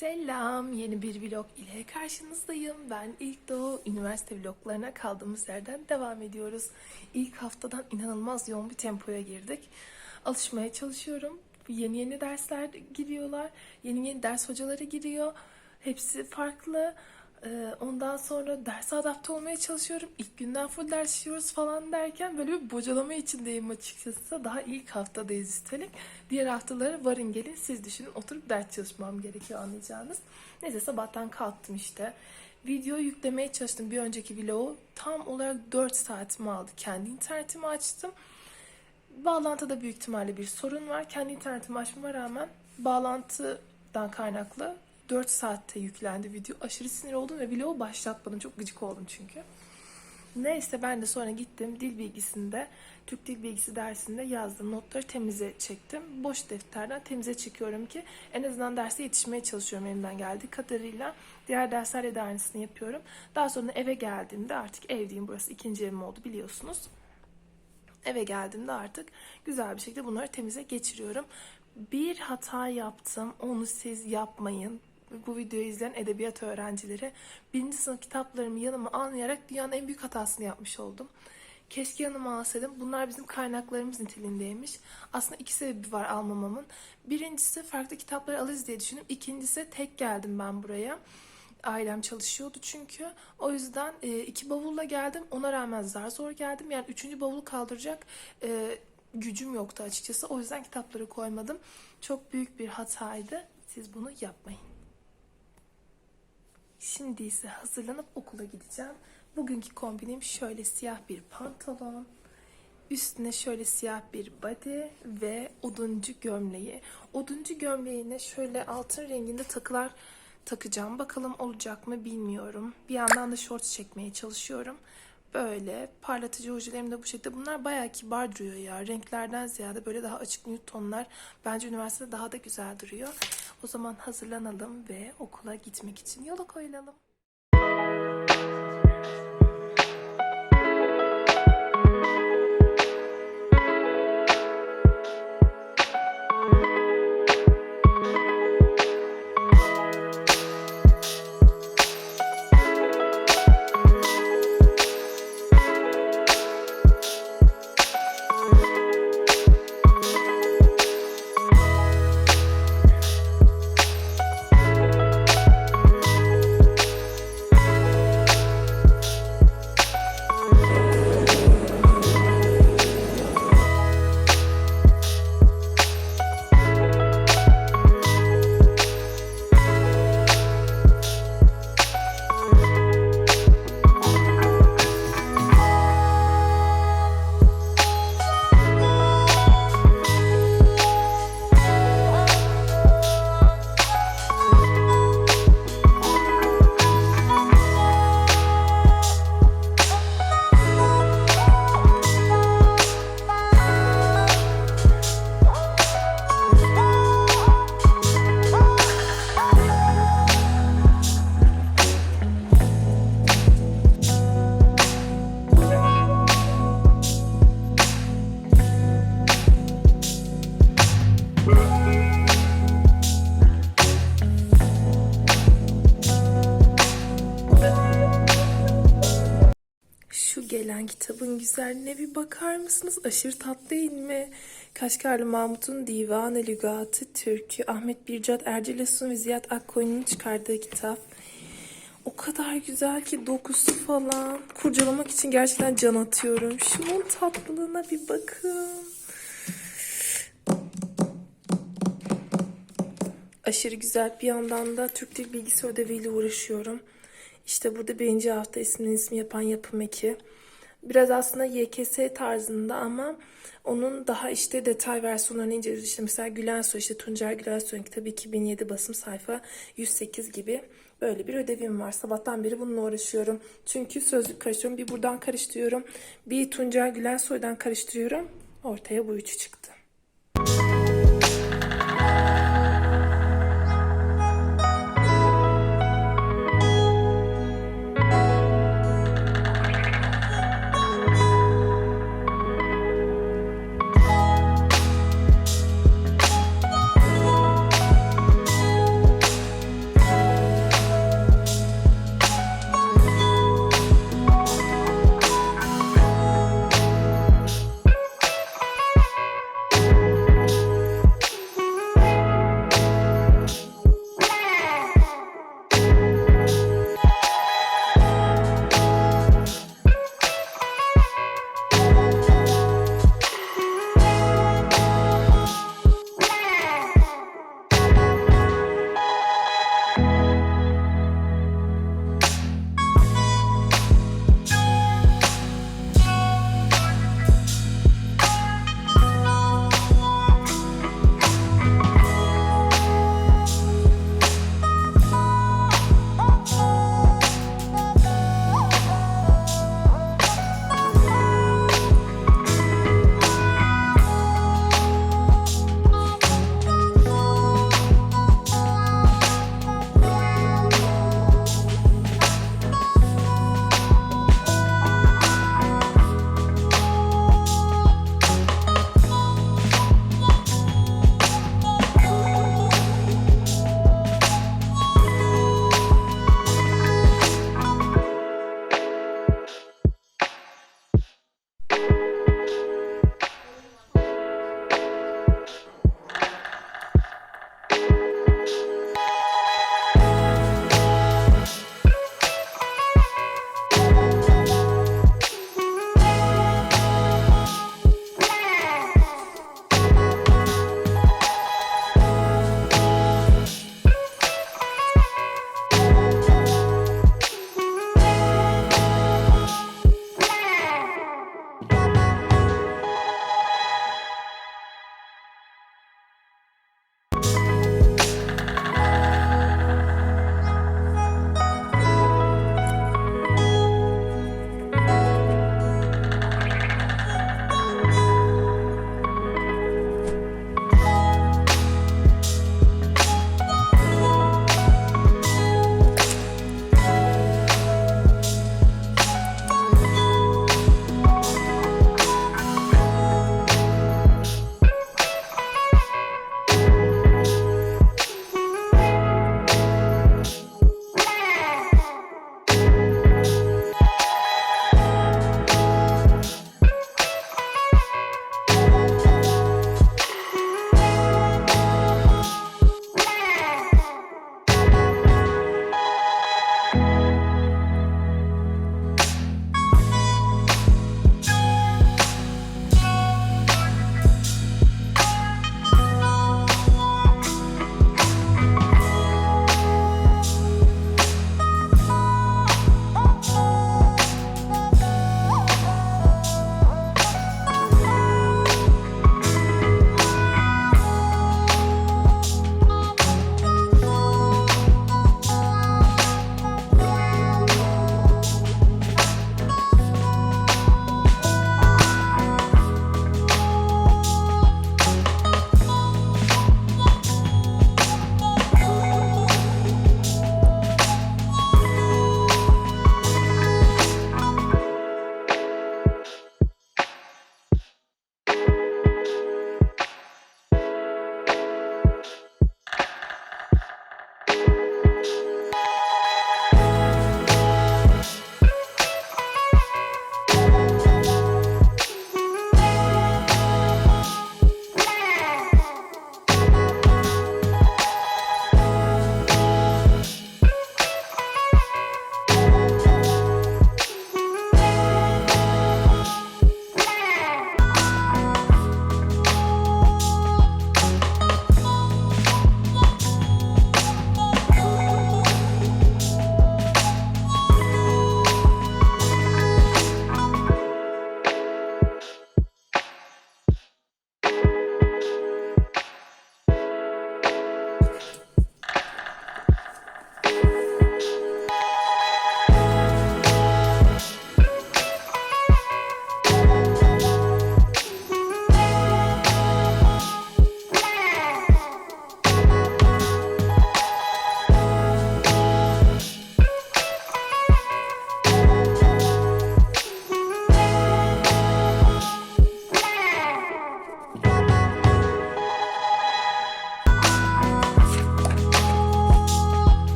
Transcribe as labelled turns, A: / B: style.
A: Selam, yeni bir vlog ile karşınızdayım. Ben İlk Doğu üniversite vloglarına kaldığımız yerden devam ediyoruz. İlk haftadan inanılmaz yoğun bir tempoya girdik. Alışmaya çalışıyorum. Yeni yeni dersler giriyorlar. Yeni yeni ders hocaları giriyor. Hepsi farklı. Ee, Ondan sonra derse adapte olmaya çalışıyorum. İlk günden full ders işliyoruz falan derken böyle bir bocalama içindeyim açıkçası. Daha ilk haftadayız üstelik. Diğer haftalara varın gelin siz düşünün. Oturup ders çalışmam gerekiyor anlayacağınız. Neyse sabahtan kalktım işte. Video yüklemeye çalıştım bir önceki vlogu. Tam olarak 4 saatimi aldı. Kendi internetimi açtım. Bağlantıda büyük ihtimalle bir sorun var. Kendi internetimi açmama rağmen bağlantıdan kaynaklı 4 saatte yüklendi video. Aşırı sinir oldum ve vlogu başlatmadım. Çok gıcık oldum çünkü. Neyse ben de sonra gittim dil bilgisinde, Türk Dil Bilgisi dersinde yazdım. Notları temize çektim. Boş defterden temize çekiyorum ki en azından derse yetişmeye çalışıyorum elimden geldiği kadarıyla. Diğer derslerle de aynısını yapıyorum. Daha sonra eve geldiğimde artık evdeyim. Burası ikinci evim oldu biliyorsunuz. Eve geldiğimde artık güzel bir şekilde bunları temize geçiriyorum. Bir hata yaptım. Onu siz yapmayın. Bu videoyu izleyen edebiyat öğrencileri. Birinci sınıf kitaplarımı yanıma almayarak dünyanın en büyük hatasını yapmış oldum. Keşke yanıma alsaydım. Bunlar bizim kaynaklarımız niteliğindeymiş. Aslında iki sebebi var almamamın. Birincisi farklı kitapları alırız diye düşündüm. İkincisi tek geldim ben buraya. Ailem çalışıyordu çünkü. O yüzden e, iki bavulla geldim. Ona rağmen zar zor geldim. Yani üçüncü bavulu kaldıracak e, gücüm yoktu açıkçası. O yüzden kitapları koymadım. Çok büyük bir hataydı. Siz bunu yapmayın. Şimdi ise hazırlanıp okula gideceğim. Bugünkü kombinim şöyle siyah bir pantolon. Üstüne şöyle siyah bir body ve oduncu gömleği. Oduncu gömleğine şöyle altın renginde takılar takacağım. Bakalım olacak mı bilmiyorum. Bir yandan da short çekmeye çalışıyorum. Böyle parlatıcı ojelerim de bu şekilde. Bunlar bayağı kibar duruyor ya. Renklerden ziyade böyle daha açık nude tonlar. Bence üniversitede daha da güzel duruyor. O zaman hazırlanalım ve okula gitmek için yola koyulalım. Gelen kitabın güzelliğine bir bakar mısınız? Aşırı tatlı değil mi? Kaşgarlı Mahmut'un Divan-ı Lügatı Türkü, Ahmet Bircat Ercilesun ve Ziyad Akkoyun'un çıkardığı kitap. O kadar güzel ki dokusu falan. Kurcalamak için gerçekten can atıyorum. Şunun tatlılığına bir bakın. Aşırı güzel. Bir yandan da Türk Dil Bilgisi ödeviyle uğraşıyorum. İşte burada birinci hafta ismini ismi yapan yapım eki. Biraz aslında YKS tarzında ama onun daha işte detay versiyonlarını inceliyoruz. İşte mesela Gülensoy, işte Tuncer Gülensoy'un kitabı 2007 basım sayfa 108 gibi böyle bir ödevim var. Sabahtan beri bununla uğraşıyorum. Çünkü sözlük karıştırıyorum. Bir buradan karıştırıyorum. Bir Tuncer Gülensoy'dan karıştırıyorum. Ortaya bu üçü çıktı.